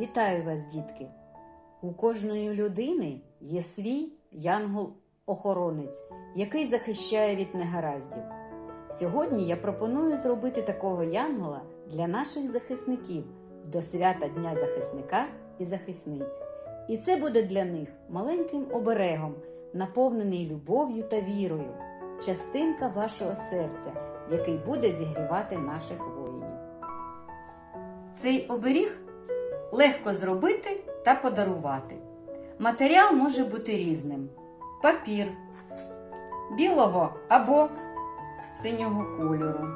Вітаю вас, дітки! У кожної людини є свій янгол-охоронець, який захищає від негараздів. Сьогодні я пропоную зробити такого янгола для наших захисників до свята Дня захисника і захисниць. І це буде для них маленьким оберегом, наповнений любов'ю та вірою, частинка вашого серця, який буде зігрівати наших воїнів. Цей оберіг легко зробити та подарувати. Матеріал може бути різним: папір, білого або синього кольору,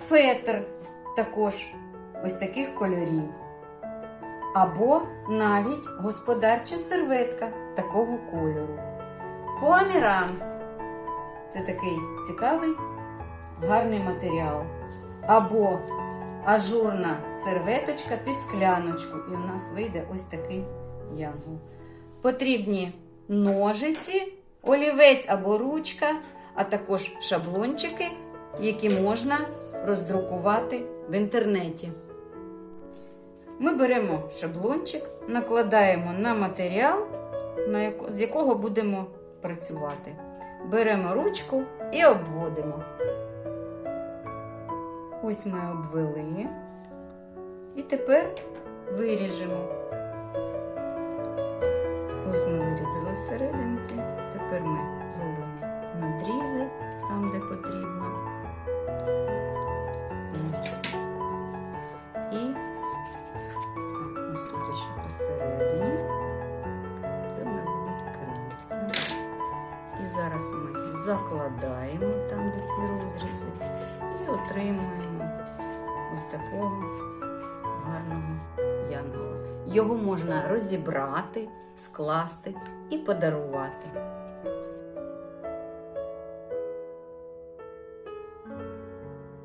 фетр також ось таких кольорів. Або навіть господарча серветка такого кольору. Фоаміран це такий цікавий, гарний матеріал. Або ажурна серветочка під скляночку, і в нас вийде ось такий янгол. Потрібні ножиці, олівець або ручка, а також шаблончики, які можна роздрукувати в інтернеті. Ми беремо шаблончик, накладаємо на матеріал, з якого будемо працювати. Беремо ручку і обводимо. Ось ми обвели. І тепер виріжемо. Ось ми вирізали всерединці. Тепер ми робимо надрізи там, де потрібно. Ось. І так, ось тут ще посередині. Це в нас будуть крильця. І зараз ми закладаємо там, де ці розрізи, і отримуємо ось такого гарного янгола. Його можна розібрати, скласти і подарувати.